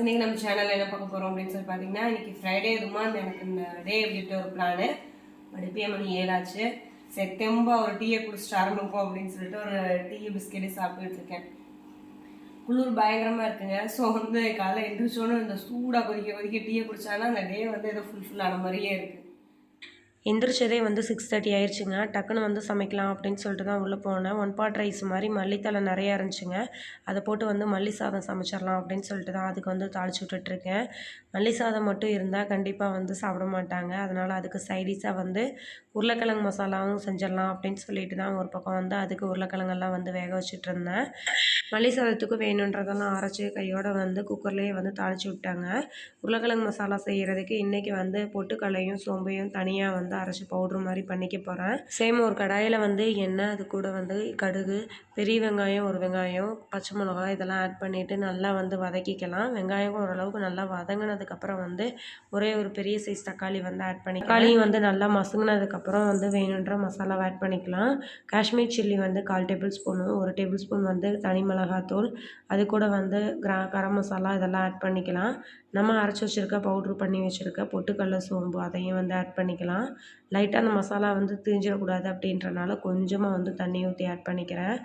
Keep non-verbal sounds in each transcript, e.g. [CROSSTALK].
இன்னைக்கு நம்ம சேனலில் என்ன பார்க்க போறோம் அப்படின்னு சொல்லி பார்த்தீங்கன்னா இன்னைக்கு ஃப்ரைடே இதுமா எனக்கு இந்த டே அப்படின்ட்டு ஒரு பிளானு பட் மணி ஏழாச்சு. சரி தெம்பா ஒரு டீயை குடிச்சிட்டு ஆரம்பிப்போம் அப்படின்னு சொல்லிட்டு ஒரு டீ பிஸ்கெட்டு சாப்பிட்டுட்டு இருக்கேன். குளிர் பயங்கரமா இருக்குங்க. ஸோ வந்து காலையில் எழுந்திரிச்சோன்னு இந்த சூடாக கொதிக்க கொதிக்க டீயை குடிச்சானா அந்த டே வந்து ஏதோ ஃபுல்ஃபில் ஆன மாதிரியே இருக்கு. எந்திரிச்சதே வந்து சிக்ஸ் தேர்ட்டி ஆயிடுச்சுங்க டக்குன்னு வந்து சமைக்கலாம் அப்படின்னு சொல்லிட்டு தான் உள்ளே போனேன். ஒன் பாட் ரைஸ் மாதிரி மல்லித்தலை நிறையா இருந்துச்சுங்க. அதை போட்டு வந்து மல்லி சாதம் சமைச்சிடலாம் அப்படின்னு சொல்லிட்டு தான் அதுக்கு வந்து தாளிச்சு விட்டுட்ருக்கேன் மல்லி சாதம் மட்டும் இருந்தால் கண்டிப்பாக வந்து சாப்பிட மாட்டாங்க. அதனால் அதுக்கு சைடிஷாக வந்து உருளைக்கிழங்கு மசாலாவும் செஞ்சிடலாம் அப்படின்னு சொல்லிட்டு தான் ஒரு பக்கம் வந்து அதுக்கு உருளைக்கிழங்கெல்லாம் வந்து வேக வச்சுட்டு இருந்தேன் மல்லி சாதத்துக்கு வேணுன்றதெல்லாம் அரைச்சி கையோடு வந்து குக்கர்லேயே வந்து தாளிச்சு விட்டாங்க. உருளைக்கிழங்கு மசாலா செய்கிறதுக்கு இன்றைக்கி வந்து பொட்டுக்கல்லையும் சோம்பையும் தனியாக வந்து வந்து அரைச்சி பவுட்ரு மாதிரி பண்ணிக்க போகிறேன் சேம் ஒரு கடாயில் வந்து எண்ணெய் அது கூட வந்து கடுகு பெரிய வெங்காயம் ஒரு வெங்காயம் பச்சை மிளகாய் இதெல்லாம் ஆட் பண்ணிவிட்டு நல்லா வந்து வதக்கிக்கலாம். வெங்காயம் ஓரளவுக்கு நல்லா வதங்கினதுக்கப்புறம் வந்து ஒரே ஒரு பெரிய சைஸ் தக்காளி வந்து ஆட் பண்ணி தக்காளியும் வந்து நல்லா மசுங்கினதுக்கப்புறம் வந்து வேணுன்ற மசாலாவை ஆட் பண்ணிக்கலாம். காஷ்மீர் சில்லி வந்து கால் டேபிள் ஸ்பூனு ஒரு டேபிள் ஸ்பூன் வந்து தனி மிளகாத்தூள் அது கூட வந்து கிரா கரம் மசாலா இதெல்லாம் ஆட் பண்ணிக்கலாம். நம்ம அரைச்சி வச்சுருக்க பவுட்ரு பண்ணி வச்சுருக்க பொட்டுக்கடல சோம்பு அதையும் வந்து ஆட் பண்ணிக்கலாம். லைட்டாக அந்த மசாலா வந்து திரிஞ்சிடக்கூடாது அப்படின்றனால கொஞ்சமாக வந்து தண்ணி ஊற்றி ஆட் பண்ணிக்கிறேன்.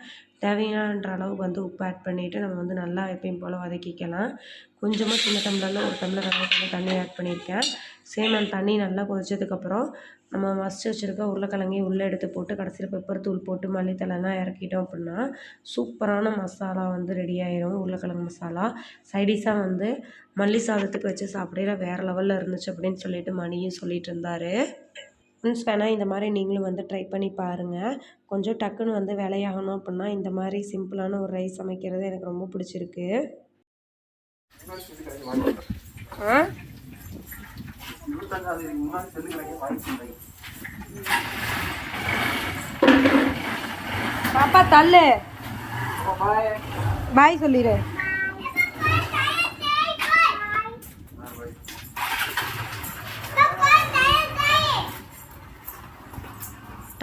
தேவையான்ற அளவுக்கு வந்து உப்பு ஆட் பண்ணிவிட்டு நம்ம வந்து நல்லா எப்பயும் போல் வதக்கிக்கலாம். கொஞ்சமாக சின்ன டம்ளரில் ஒரு டம்ளர் அளவுக்கு தண்ணி ஆட் பண்ணியிருக்கேன். சேம் அந்த தண்ணி நல்லா கொதிச்சதுக்கப்புறம் நம்ம மசிச்சு வச்சுருக்க உருளைக்கிழங்கையும் உள்ளே எடுத்து போட்டு கடைசியில் பெப்பர் தூள் போட்டு மல்லித்தலைலாம் இறக்கிட்டோம் அப்படின்னா சூப்பரான மசாலா வந்து ரெடி ஆயிரும். உருளைக்கிழங்கு மசாலா. சைடிஷாக வந்து மல்லி சாதத்துக்கு வச்சு சாப்பிடையில வேறு லெவலில் இருந்துச்சு அப்படின்னு சொல்லிட்டு மணியும் சொல்லிட்டு இருந்தார். ஃப்ரெண்ட்ஸ் வேணால் இந்த மாதிரி நீங்களும் வந்து ட்ரை பண்ணி பாருங்கள் கொஞ்சம் டக்குன்னு வந்து வேலையாகணும் அப்படின்னா இந்த மாதிரி சிம்பிளான ஒரு ரைஸ் சமைக்கிறது எனக்கு ரொம்ப பிடிச்சிருக்கு. ஆ? பாப்பா தள்ளு. பாய் சொல்லிடு.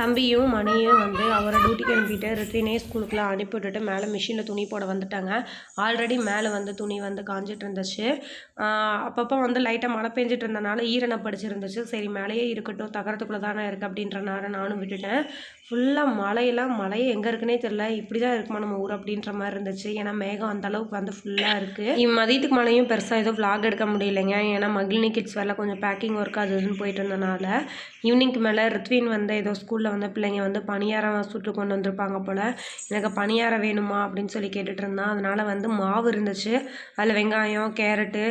தம்பியும் மணியும் வந்து அவரை டியூட்டிக்கு அனுப்பிட்டு ரிட்ரினே ஸ்கூலுக்குலாம் அனுப்பி விட்டுட்டு மேலே மிஷினில் துணி போட வந்துட்டாங்க. ஆல்ரெடி மேலே வந்து துணி வந்து காஞ்சிட்டு இருந்துச்சு. அப்பப்போ வந்து லைட்டாக மழை பெஞ்சிட்டு இருந்தனால ஈரண படிச்சிருந்துச்சு. சரி மேலேயே இருக்கட்டும் தகரத்துக்குள்ளே தானே இருக்குது அப்படின்றனால நானும் விட்டுட்டேன். ஃபுல்லாக மழையெல்லாம் மழையே எங்கே இருக்குன்னே தெரில இப்படி தான் இருக்குமா நம்ம ஊர் அப்படின்ற மாதிரி இருந்துச்சு. ஏன்னா மேகம் அந்த அளவுக்கு வந்து ஃபுல்லாக இருக்குது மதியத்துக்கு மழையும் பெருசாக ஏதோ ஃப்ளாக் எடுக்க முடியலைங்க. ஏன்னா மகிழ்னி கிட்ஸ் வேலை கொஞ்சம் பேக்கிங் ஒர்க் அது இதுன்னு போயிட்டு இருந்தனால ஈவினிங்க்கு மேலே ரித்வின் வந்து ஏதோ ஸ்கூலில் வந்து பிள்ளைங்க வந்து பணியாரம் சுட்டு கொண்டு வந்திருப்பாங்க போல். எனக்கு பணியாரம் வேணுமா அப்படின்னு சொல்லி கேட்டுட்டு இருந்தான். அதனால் வந்து மாவு இருந்துச்சு. அதில் வெங்காயம் கேரட்டு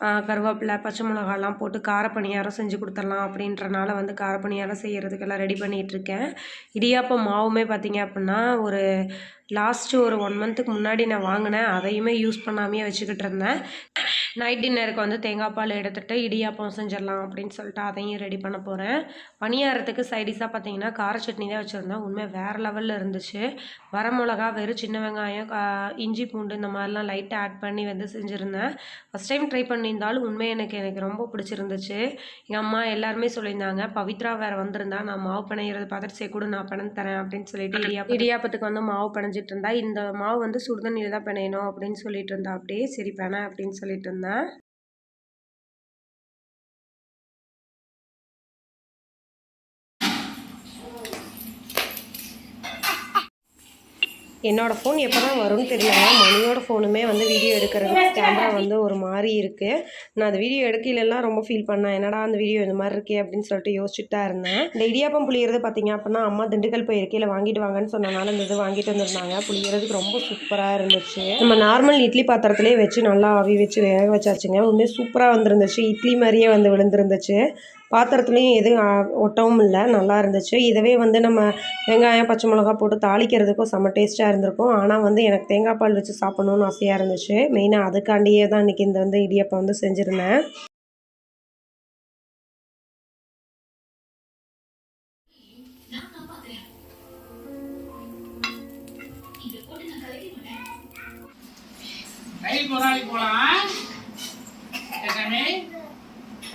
கருவேப்பிலை பச்சை மிளகாலாம் போட்டு கார பணியாரம் செஞ்சு கொடுத்துடலாம் அப்படின்றனால வந்து கார பணியாரம் செய்கிறதுக்கெல்லாம் ரெடி பண்ணிகிட்ருக்கேன் இடியாப்பம் மாவுமே பார்த்திங்க அப்படின்னா ஒரு லாஸ்ட்டு ஒரு ஒன் மந்த்துக்கு முன்னாடி நான் வாங்கினேன். அதையுமே யூஸ் பண்ணாமையே வச்சுக்கிட்டு இருந்தேன். நைட் டின்னருக்கு வந்து தேங்காய் பால் எடுத்துகிட்டு இடியாப்பம் செஞ்சிடலாம் அப்படின்னு சொல்லிட்டு அதையும் ரெடி பண்ண போகிறேன் பணியாரத்துக்கு சைடிஷாக பார்த்தீங்கன்னா கார சட்னி தான் வச்சுருந்தேன். உண்மையாக வேறு லெவலில் இருந்துச்சு. வரமிளகா வெறும் சின்ன வெங்காயம் கா- இஞ்சி பூண்டு இந்த மாதிரிலாம் லைட்டாக ஆட் பண்ணி வந்து செஞ்சுருந்தேன். ஃபஸ்ட் டைம் ட்ரை பண்ணியிருந்தாலும் உண்மை எனக்கு எனக்கு ரொம்ப பிடிச்சிருந்துச்சு. எங்கள் அம்மா எல்லாருமே சொல்லியிருந்தாங்க பவித்ரா வேறு வந்திருந்தா நான் மாவு பிணையிறது பார்த்துட்டு சரி கூட நான் பிணைந்து தரேன் அப்படின்னு சொல்லிட்டு இடியாப்பம் இடியாப்பத்துக்கு வந்து மாவு செஞ்சுட்டு இருந்தா இந்த மாவு வந்து சுடுதண்ணியில் தான் பிணையணும் அப்படின்னு சொல்லிட்டு இருந்தா அப்படியே சரி பிணை அப்படின்னு சொல்லிட்டு இருந்தேன் என்னோடய ஃபோன் எப்போ தான் வரும்னு தெரியல. மணியோட ஃபோனுமே வந்து வீடியோ எடுக்கிறதுக்கு கேமரா வந்து ஒரு மாதிரி இருக்குது நான் அந்த வீடியோ எடுக்கையிலலாம் ரொம்ப ஃபீல் பண்ணேன். என்னடா அந்த வீடியோ இந்த மாதிரி இருக்கே அப்படின்னு சொல்லிட்டு யோசிச்சுட்டு தான் இருந்தேன். இந்த இடியாப்பம் புளியறது பார்த்தீங்க அப்படின்னா அம்மா திண்டுக்கல் போய் இருக்கையில் வாங்கிட்டு வாங்கன்னு சொன்னனால இந்த இது வாங்கிட்டு வந்திருந்தாங்க. புளியறதுக்கு ரொம்ப சூப்பராக இருந்துச்சு. நம்ம நார்மல் இட்லி பாத்திரத்திலே வச்சு நல்லா ஆவி வச்சு வேக வச்சாச்சுங்க. உண்மையாக சூப்பராக வந்துருந்துச்சு. இட்லி மாதிரியே வந்து விழுந்துருந்துச்சு. பாத்திரத்துலேயும் எதுவும் ஒட்டவும் இல்லை. நல்லா இருந்துச்சு. இதவே வந்து நம்ம வெங்காயம் பச்சை மிளகா போட்டு தாளிக்கிறதுக்கும் செம்ம டேஸ்ட்டாக இருந்திருக்கும். ஆனால் வந்து எனக்கு தேங்காய் பால் வச்சு சாப்பிட்ணுன்னு ஆசையாக இருந்துச்சு. மெயினாக அதுக்காண்டியே தான் இன்றைக்கி இந்த வந்து இடியப்பம் வந்து செஞ்சுருந்தேன்.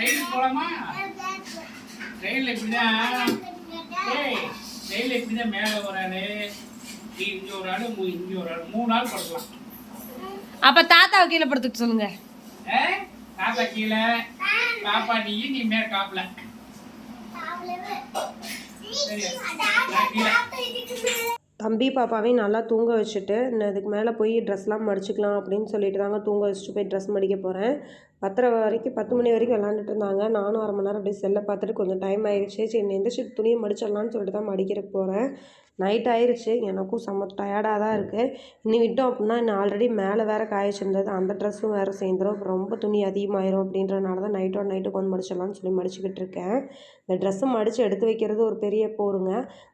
ரயில் ஒரு ரயில் இப்படிதான் ஏய் ரயில் இப்படிதான் மேலே ஒரு ஆள் இங்கே ஒரு ஆள் இங்கே ஒரு ஆள். மூணு நாள் படுக்கலாம் அப்ப தாத்தாவை கீழே படுத்துட்டு சொல்லுங்க. ஏ? தாத்தா கீழே. பாப்பா நீ நீ மேல காப்பல. சரியா? நான் கீழே. தம்பி பாப்பாவையும் நல்லா தூங்க வச்சுட்டு நான் இதுக்கு மேலே போய் ட்ரெஸ்லாம் மடிச்சுக்கலாம் அப்படின்னு சொல்லிட்டு தாங்க தூங்க வச்சுட்டு போய் ட்ரெஸ் மடிக்க போகிறேன் பத்தரை வரைக்கும் பத்து மணி வரைக்கும் விளாண்டுட்டு இருந்தாங்க. நானும் அரை மணி நேரம் அப்படியே செல்லை பார்த்துட்டு கொஞ்சம் டைம் ஆகிடுச்சு சரி எந்திரிச்சு துணியை மடிச்சிடலான்னு சொல்லிட்டு தான் மடிக்கிறக்கு போகிறேன் நைட் ஆயிடுச்சு எனக்கும் செம்ம டயர்டாக தான் இருக்குது இனி விட்டோம் அப்படின்னா இன்னும் ஆல்ரெடி மேலே வேறு காய வச்சிருந்தது. அந்த ட்ரெஸ்ஸும் வேறு சேர்ந்துடும் ரொம்ப துணி அதிகமாயிரும் அப்படின்றனால தான் நைட்டோட நைட்டுக்கு வந்து மடிச்சிடலாம்னு சொல்லி மடிச்சுக்கிட்டு இருக்கேன். இந்த ட்ரெஸ்ஸை மடித்து எடுத்து வைக்கிறது ஒரு பெரிய போருங்க.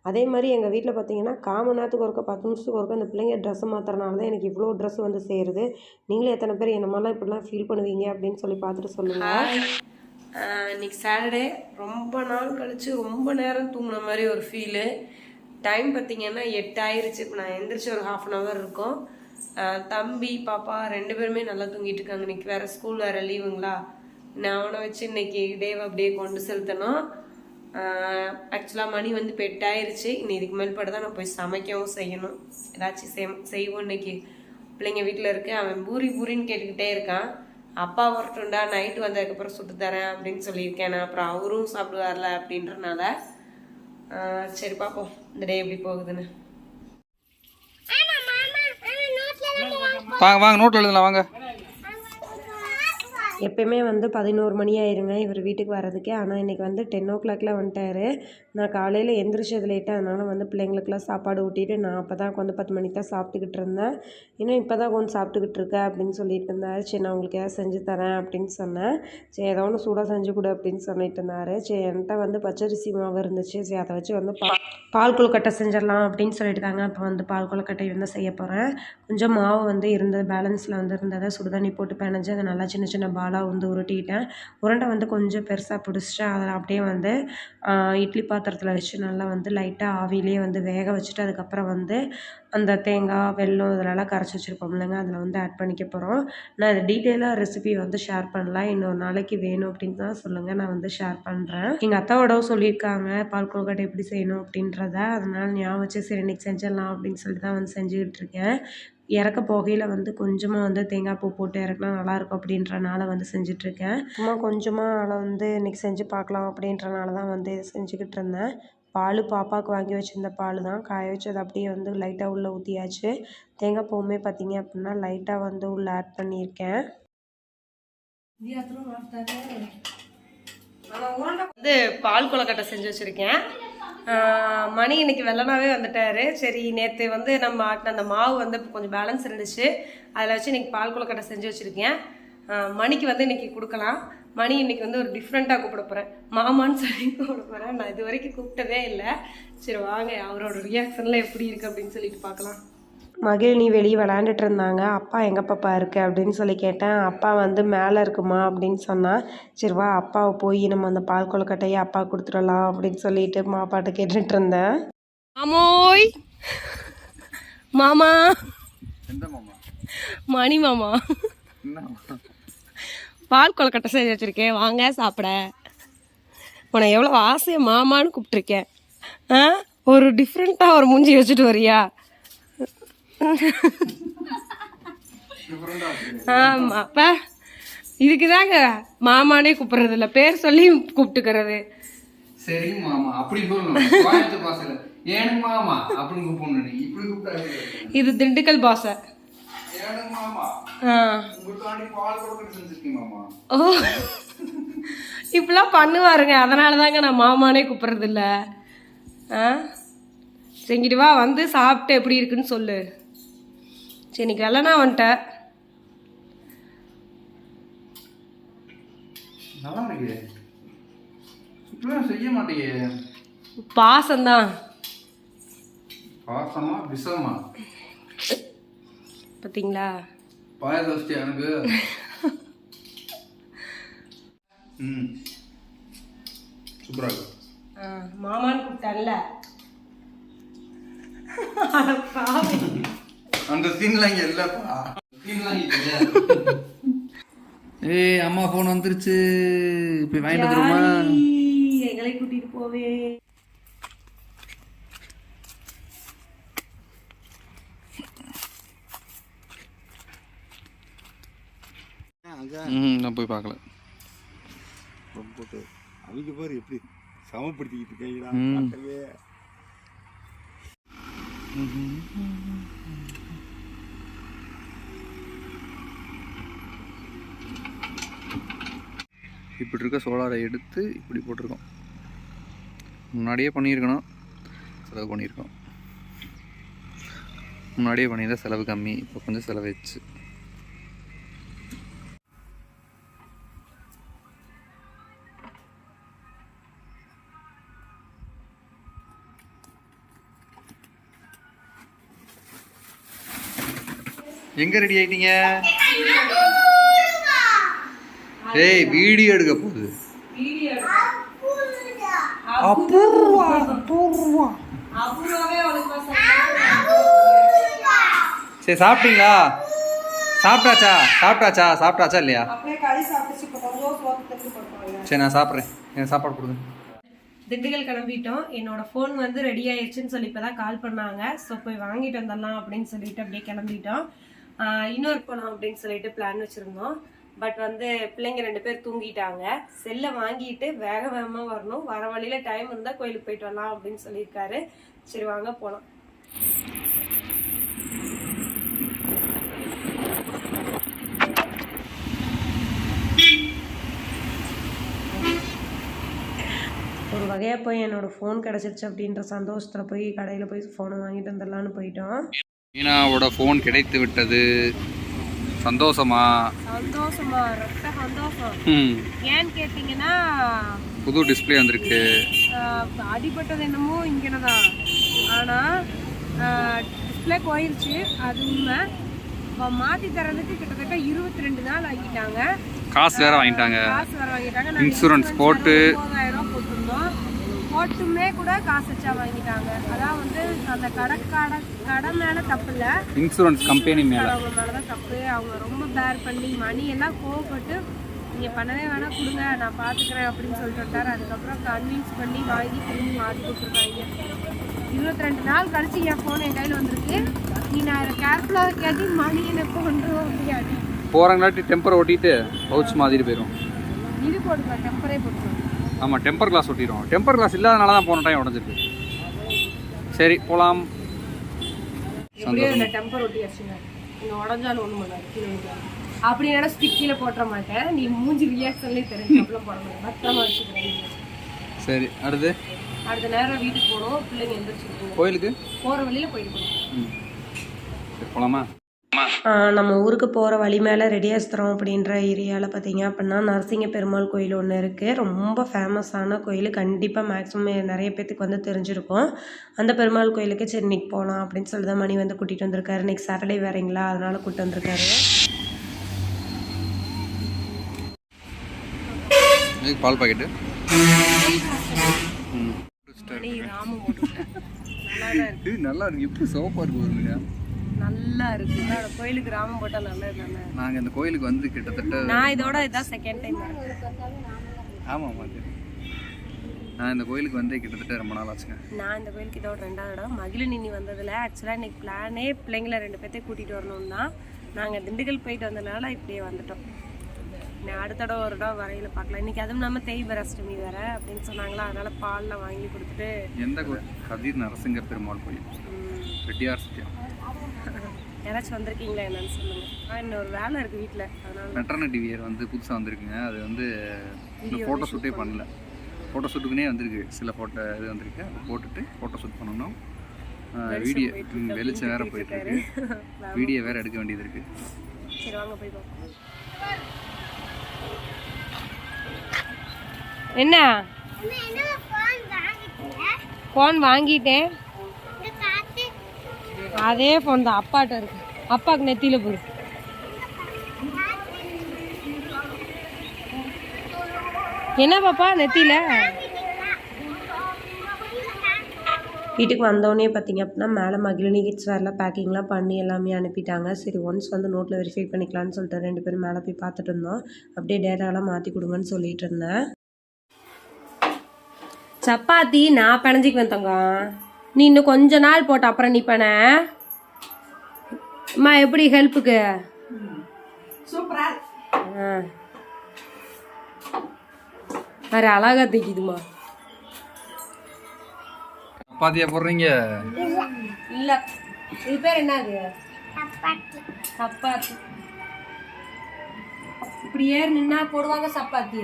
அதே மாதிரி எங்கள் வீட்டில் பார்த்தீங்கன்னா காமன் நேரத்துக்கு ஒருக்க பத்து நிமிஷத்துக்கு ஒருக்க இந்த பிள்ளைங்க ட்ரெஸ்ஸை மாற்றுறனால தான் எனக்கு இவ்வளோ ட்ரெஸ் வந்து சேருது. நீங்களே எத்தனை பேர் என்ன மாதிரிலாம் இப்படிலாம் ஃபீல் பண்ணுவீங்க அப்படின்னு சொல்லி பார்த்துட்டு சொல்லுங்கள் இன்னைக்கு சாட்டர்டே ரொம்ப நாள் கழித்து ரொம்ப நேரம் தூங்கின மாதிரி ஒரு ஃபீலு டைம் பார்த்தீங்கன்னா எட்டு ஆயிருச்சு இப்போ நான் எந்திரிச்சு ஒரு ஹாஃப் அன் ஹவர் இருக்கும். தம்பி பாப்பா ரெண்டு பேருமே நல்லா தூங்கிட்டு இருக்காங்க. இன்னைக்கு வேற ஸ்கூல் வேற லீவுங்களா நான் அவனை வச்சு இன்னைக்கு டேவை அப்படியே கொண்டு செலுத்தணும். ஆக்சுவலாக மணி வந்து இப்போ எட்டு இனி இதுக்கு மேல்பட்டு தான் நான் போய் சமைக்கவும் செய்யணும். ஏதாச்சும் செய் செய்வோம் இன்னைக்கு. பிள்ளைங்க வீட்டில் இருக்கு. அவன் பூரி பூரின்னு கேட்டுக்கிட்டே இருக்கான். அப்பா வரட்டும்டா நைட்டு வந்ததுக்கப்புறம் சுட்டு தரேன் அப்படின்னு சொல்லியிருக்கேன். நான் அப்புறம் அவரும் சாப்பிடுவார்ல அப்படின்றனால சரி பார்ப்போம் இந்த டே எப்படி போகுதுன்னு. வாங்க வாங்க நோட்டில் எழுதலாம் வாங்க. எப்பயுமே வந்து பதினோரு மணி ஆயிருங்க. இவர் வீட்டுக்கு வர்றதுக்கே. ஆனால் இன்றைக்கி வந்து டென் ஓ கிளாக்ல வந்துட்டாரு. நான் காலையில் எந்திரிச்சது லேட்டாக அதனால் வந்து பிள்ளைங்களுக்குலாம் சாப்பாடு ஊட்டிட்டு நான் அப்போ தான் உட்காந்து பத்து மணிக்கு தான் சாப்பிட்டுக்கிட்டு இருந்தேன். இன்னும் இப்போ தான் கொஞ்சம் சாப்பிட்டுக்கிட்டு இருக்க அப்படின்னு சொல்லிட்டு இருந்தாரு. சரி நான் உங்களுக்கு ஏதாவது செஞ்சு தரேன் அப்படின்னு சொன்னேன். சரி ஏதோ ஒன்று சூடாக செஞ்சு கொடு அப்படின்னு சொல்லிட்டு இருந்தாரு. சரி என்கிட்ட வந்து பச்சரிசி மாவு இருந்துச்சு. சரி அதை வச்சு வந்து பா பால் கொழுக்கட்டை செஞ்சிடலாம் அப்படின்னு சொல்லிட்டு தாங்க அப்போ வந்து பால் கொழுக்கட்டை வந்து செய்ய போகிறேன் கொஞ்சம் மாவு வந்து இருந்தது பேலன்ஸில் வந்து இருந்ததை சுடுதண்ணி போட்டு பிணைஞ்சு அதை நல்லா சின்ன சின்ன பாலாக வந்து உருட்டிட்டேன். உருண்டை வந்து கொஞ்சம் பெருசாக பிடிச்சிட்டு அதை அப்படியே வந்து இட்லி இட்லி பாத்திரத்தில் வச்சு நல்லா வந்து லைட்டாக ஆவியிலே வந்து வேக வச்சுட்டு அதுக்கப்புறம் வந்து அந்த தேங்காய் வெல்லம் இதெல்லாம் கரைச்சி வச்சுருப்போம் இல்லைங்க. அதில் வந்து ஆட் பண்ணிக்க போகிறோம் நான் இது டீட்டெயிலாக ரெசிபி வந்து ஷேர் பண்ணலாம். இன்னொரு நாளைக்கு வேணும் அப்படின்னு தான் சொல்லுங்கள் நான் வந்து ஷேர் பண்ணுறேன் எங்கள் அத்தாவோடவும் சொல்லியிருக்காங்க பால் கொழுக்கட்டை எப்படி செய்யணும் அப்படின்றத. அதனால் ஞாபகம் வச்சு சரி இன்னைக்கு செஞ்சிடலாம் அப்படின்னு சொல்லிட்டு தான் வந்து செஞ்சுக்கிட்டு இருக்கேன். இறக்க போகையில் வந்து கொஞ்சமாக வந்து தேங்காய் பூ போட்டு இறக்குனா நல்லாயிருக்கும் அப்படின்றனால வந்து செஞ்சிட்ருக்கேன். சும்மா கொஞ்சமாக அதில் வந்து இன்றைக்கி செஞ்சு பார்க்கலாம் அப்படின்றனால தான் வந்து இது செஞ்சுக்கிட்டு இருந்தேன். பால் பாப்பாவுக்கு வாங்கி வச்சிருந்த பால் தான். காய வச்சது அப்படியே வந்து லைட்டாக உள்ளே ஊற்றியாச்சு தேங்காய் பூவுமே பார்த்தீங்க அப்படின்னா லைட்டாக வந்து உள்ளே ஆட் பண்ணியிருக்கேன். வந்து பால் கொலக்கட்டை செஞ்சு வச்சுருக்கேன். மணி இன்னைக்கு வெள்ளனாவே வந்துட்டாரு. சரி நேற்று வந்து நம்ம ஆட்டின அந்த மாவு வந்து கொஞ்சம் பேலன்ஸ் இருந்துச்சு. அதில் வச்சு இன்னைக்கு பால் கொலக்கட்டை செஞ்சு வச்சுருக்கேன். மணிக்கு வந்து இன்னைக்கு கொடுக்கலாம். மணி இன்னைக்கு வந்து ஒரு டிஃப்ரெண்ட்டாக கூப்பிட போகிறேன் மாமான்னு சொல்லி கூப்பிட போகிறேன் நான் இது வரைக்கும் கூப்பிட்டதே இல்லை. சரி வாங்க அவரோட ரியாக்ஷன்லாம் எப்படி இருக்குது அப்படின்னு சொல்லிட்டு பார்க்கலாம். மகிழினி வெளியே விளையாண்டுட்டு இருந்தாங்க அப்பா எங்கே பாப்பா இருக்கு அப்படின்னு சொல்லி கேட்டேன். அப்பா வந்து மேலே இருக்குமா? அப்படின்னு சொன்னா சரி வா அப்பாவை போய் நம்ம அந்த பால் கொழுக்கட்டையை அப்பா கொடுத்துடலாம் அப்படின்னு சொல்லிட்டு மாப்பாட்ட கேட்டுட்டு இருந்தேன் மாமோய்! மாமா! மணி மாமா? பால் கொலக்கட்டை செஞ்சு வச்சிருக்கேன். வாங்க சாப்பிட. உன்னை எவ்வளோ ஆசையாக மாமான்னு கூப்பிட்ருக்கேன் ஆ? ஒரு டிஃப்ரெண்ட்டாக ஒரு மூஞ்சி வச்சுட்டு வரியா? ஆமாம் அப்போ இதுக்கு தாங்க மாமானே கூப்பிட்றது இல்லை பேர் சொல்லி கூப்பிட்டுக்கிறது. சரிங்க மாமா. அப்படி சொல்லணும். ஏனுங்க மாமா? கூப்பிடணும் இப்படி இது திண்டுக்கல் பாசை ஓ. இப்படிலாம் பண்ணுவாருங்க. அதனால தாங்க நான் மாமானே கூப்பிட்றது இல்ல ஆ? செங்கிட்டு வா. வந்து சாப்பிட்டு எப்படி இருக்குன்னு சொல்லு. சரி இன்னைக்கு வெள்ளனா வந்துட்டேன் நல்லா இருக்கு. இப்படிலாம் செய்ய மாட்டேங்க பாசம்தான். பாசமா விஷமா? பார்த்தீங்களா பாயசம் வச்சியா எனக்கு? [LAUGHS] ம். சூப்பரா இருக்கு. மாமான்னு கூப்பிட்டான்ல. [LAUGHS] அந்த சீன்லாம் இங்க இல்லப்பா. [LAUGHS] ஏய் அம்மா ஃபோன் வந்துருச்சு. போய் வாங்கிட்டு வந்துருமா. எங்களை கூட்டிட்டு போவே. ம் நான் போய் பார்க்கல. போட்டு அவங்க பாரு எப்படி சமப்படுத்திக்கிட்டு இருக்காங்களா ம். பார்க்கவே இப்படி இருக்க சோலாரை எடுத்து இப்படி போட்டிருக்கோம். முன்னாடியே பண்ணியிருக்கணும் செலவு பண்ணியிருக்கோம். முன்னாடியே பண்ணியிருந்த செலவு கம்மி இப்போ கொஞ்சம் செலவாயிடுச்சு எங்க ரெடி ஆயிட்டீங்க? ஏய் வீடியோ எடுக்க போகுது. அபூர்வா. அபூர்வா. சரி. சாப்பிட்டீங்களா? சாப்பிட்டாச்சா? சாப்பிட்டாச்சா? சாப்பிட்டாச்சா இல்லையா? சரி நான் சாப்பிட்றேன். எனக்கு சாப்பாடு கொடுங்க. திண்டுக்கல் கிளம்பிட்டோம். என்னோட ஃபோன் வந்து ரெடி ஆயிடுச்சுன்னு சொல்லி இப்போ தான் கால் பண்ணாங்க. ஸோ போய் வாங்கிட்டு வந்துடலாம் அப்படின்னு சொல்லிட்டு அப்படியே கிளம்பிட்டோம். இன்னொரு போகலாம் அப்படின்னு சொல்லிட்டு பிளான் வச்சுருந்தோம். பட் வந்து பிள்ளைங்க ரெண்டு பேர் தூங்கிட்டாங்க. செல்லை வாங்கிட்டு வேக வேகமாக வரணும். வர வழியில் டைம் இருந்தால் கோயிலுக்கு போயிட்டு வரலாம் அப்படின்னு சொல்லியிருக்காரு. சரி வாங்க போகலாம் ஒரு வகையாக போய் என்னோடய ஃபோன் கிடச்சிருச்சு அப்படின்ற சந்தோஷத்தில் போய் கடையில் போய் ஃபோனை வாங்கிட்டு வந்துடலான்னு போயிட்டோம். மீனாவோட ஃபோன் கிடைத்து விட்டது. சந்தோஷமா? சந்தோஷமா ரொம்ப சந்தோஷம். ம். ஏன்னு கேட்டிங்கன்னா புது டிஸ்ப்ளே வந்திருக்கு. அடிபட்டது என்னமோ இங்கே தான் ஆனால் டிஸ்பிளே போயிருச்சு. அது உண்மை. மாற்றி தரதுக்கு கிட்டத்தட்ட இருபத்தி ரெண்டு நாள் ஆக்கிட்டாங்க காசு வேற வாங்கிட்டாங்க. காசு வேற வாங்கிட்டாங்க. Insurance போட்டு. ரூபாய் போட்டிருந்தோம். போட்டுமே கூட காசு வச்சா வாங்கிட்டாங்க. அதான் வந்து அந்த கடை கடை மேலே தப்பு இல்லை இன்சூரன்ஸ் கம்பெனி மேலே. அவங்க மேலதான் தப்பு. அவங்க ரொம்ப பேர் பண்ணி மணி எல்லாம் கோவப்பட்டு நீங்க பண்ணவே வேணாம் கொடுங்க நான் பாத்துக்கிறேன் அப்படின்னு சொல்லிட்டு வந்தாரு. அதுக்கப்புறம் கன்வின்ஸ் பண்ணி வாங்கி திரும்பி மாற்றி கொடுத்துருக்காங்க. இருபத்தி ரெண்டு நாள் கழிச்சு என் ஃபோன் என் கையில் வந்திருக்கு. நீ நான் கேர்ஃபுல்லாக கேட்டு மணி எனக்கு கொண்டுருவோம் முடியாது போகிறாங்களாட்டி டெம்பர் ஓட்டிட்டு பவுச் மாதிரி போயிடும் இது போடுங்க டெம்பரே போட்டுருவோம் ஆமாம் டெம்பர் கிளாஸ் ஒட்டிடும் டெம்பர் கிளாஸ் இல்லாதனால தான் போன டைம் உடஞ்சிருக்கு. சரி போகலாம் டெம்பர் ஒட்டி வச்சுங்க நீங்க உடஞ்சாலும் ஒன்றும் பண்ணாது. அப்படி நினைச்சு ஸ்டிக் கீழே போட்டுற மாட்டேன். நீ மூஞ்சி ரியாக்ஷன்லேயே தெரிஞ்சு அப்படிலாம் போட மாட்டேன். பத்திரமா வச்சுக்கிறேன். சரி அடுத்து? அடுத்த நேரம் வீட்டுக்கு போகணும். பிள்ளைங்க எந்திரிச்சிருக்கோம் கோயிலுக்கு? போகிற வழியில் போயிட்டு ம். சரி போகலாமா நம்ம ஊருக்கு போகிற வழி மேலே ரெடியாஸ்திரம் அப்படின்ற ஏரியாவில் பார்த்தீங்க அப்படின்னா நரசிங்க பெருமாள் கோயில் ஒன்று இருக்குது ரொம்ப ஃபேமஸான கோயில். கண்டிப்பாக மேக்ஸிமம் நிறைய பேர்த்துக்கு வந்து தெரிஞ்சிருக்கும். அந்த பெருமாள் கோயிலுக்கு சரி இன்னைக்கு போகலாம் அப்படின்னு சொல்லி தான் மணி வந்து கூட்டிகிட்டு வந்திருக்காரு. இன்னைக்கு சாட்டர்டே வேறங்களா அதனால் கூப்பிட்டு வந்திருக்காரு. பால் பாக்கெட்டு நல்லா இருக்கு இது நல்லா இருக்கு. எப்படி சிவப்பாக இருக்கு ஒரு நல்லா இருக்கு என்னோட கோயிலுக்கு ராமம் போட்டால் நல்லது தானே நாங்கள் இந்த கோயிலுக்கு வந்து கிட்டத்தட்ட நான் இதோட இதான் செகண்ட் டைம் ஆமாம் அது நான் இந்த கோயிலுக்கு வந்து கிட்டத்தட்ட ரொம்ப நாள் ஆச்சுங்க. நான் இந்த கோயிலுக்கு இதோட ரெண்டாவது இடம் மகிழினி வந்ததில் ஆக்சுவலாக இன்னைக்கு பிளானே பிள்ளைங்கள ரெண்டு பேர்த்தையும் கூட்டிகிட்டு வரணும் தான். நாங்கள் திண்டுக்கல் போயிட்டு வந்ததுனால இப்படியே வந்துட்டோம். நான் அடுத்த தடவை ஒரு இடம் வரையில் பார்க்கலாம். இன்னைக்கு அதுவும் இல்லாமல் தேய்பர் அஷ்டமி வேற அப்படின்னு சொன்னாங்களா அதனால பால்லாம் வாங்கி கொடுத்துட்டு எந்த கோயில் கதிர் நரசிங்க பெருமாள் கோயில். ரெட்டியார் சத்தியம். யாராச்சும் வந்திருக்கீங்களா என்னன்னு சொல்லுங்க. ஆ இன்னொரு வேலை இருக்குது வீட்டில் அதனால மெட்டர்னிட்டி வியர் வந்து புதுசாக வந்திருக்குங்க. அது வந்து ஃபோட்டோ ஷூட்டே பண்ணல. ஃபோட்டோ ஷூட்டுக்குனே வந்திருக்கு. சில ஃபோட்டோ இது வந்திருக்கு. அதை போட்டுட்டு ஃபோட்டோ ஷூட் பண்ணணும். வீடியோ வெளிச்சம் வேற போயிட்டு இருக்கு. வீடியோ வேற எடுக்க வேண்டியது இருக்கு. சரி வாங்க போய் பார்ப்போம் என்ன? ஃபோன் வாங்கிட்டேன். அதே ஃபோன் தான். அப்பாட்ட இருக்கு. அப்பாவுக்கு நெத்தியில போடு என்ன பாப்பா நெத்தியில? வீட்டுக்கு வந்தோடனே பார்த்தீங்க அப்படின்னா மேலே மகிழினி கிட்ஸ் வேரில் பேக்கிங்லாம் பண்ணி எல்லாமே அனுப்பிட்டாங்க. சரி ஒன்ஸ் வந்து நோட்டில் வெரிஃபை பண்ணிக்கலாம்னு சொல்லிட்டு ரெண்டு பேரும் மேலே போய் பார்த்துட்டு இருந்தோம். அப்படியே டேட்டாலாம் மாற்றி கொடுங்கன்னு சொல்லிட்டு இருந்தேன். சப்பாத்தி நான் பிணைஞ்சிக்குவேன் தங்கம். நீ இன்னும் கொஞ்ச நாள் போட்ட அப்புறம் நீ பண்ண அம்மா எப்படி ஹெல்ப்புக்கு? சூப்பரா ஆ. வேறு அழகா தைக்குதுமா பாத்தியா போடுறீங்க? இல்ல. இது பேர் என்னது? சப்பாத்தி. இப்படி ஏறி நின்னா போடுவாங்க சப்பாத்தி.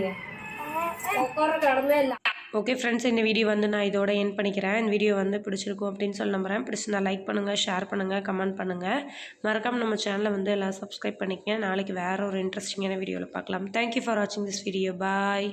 உட்கார இடமே இல்லை. ஓகே ஃப்ரெண்ட்ஸ் இந்த வீடியோ வந்து நான் இதோட என் பண்ணிக்கிறேன். இந்த வீடியோ வந்து பிடிச்சிருக்கும் அப்படின்னு சொல்லி நம்புறேன். பிடிச்சிருந்தா லைக் பண்ணுங்கள் ஷேர் பண்ணுங்கள் கமெண்ட் பண்ணுங்கள் மறக்காமல் நம்ம சேனலை வந்து எல்லாம் சப்ஸ்கிரைப் பண்ணிக்கங்க. நாளைக்கு வேறு ஒரு இன்ட்ரெஸ்டிங்கான வீடியோவில் பார்க்கலாம். தேங்க்யூ ஃபார் வாட்சிங் திஸ் வீடியோ பாய்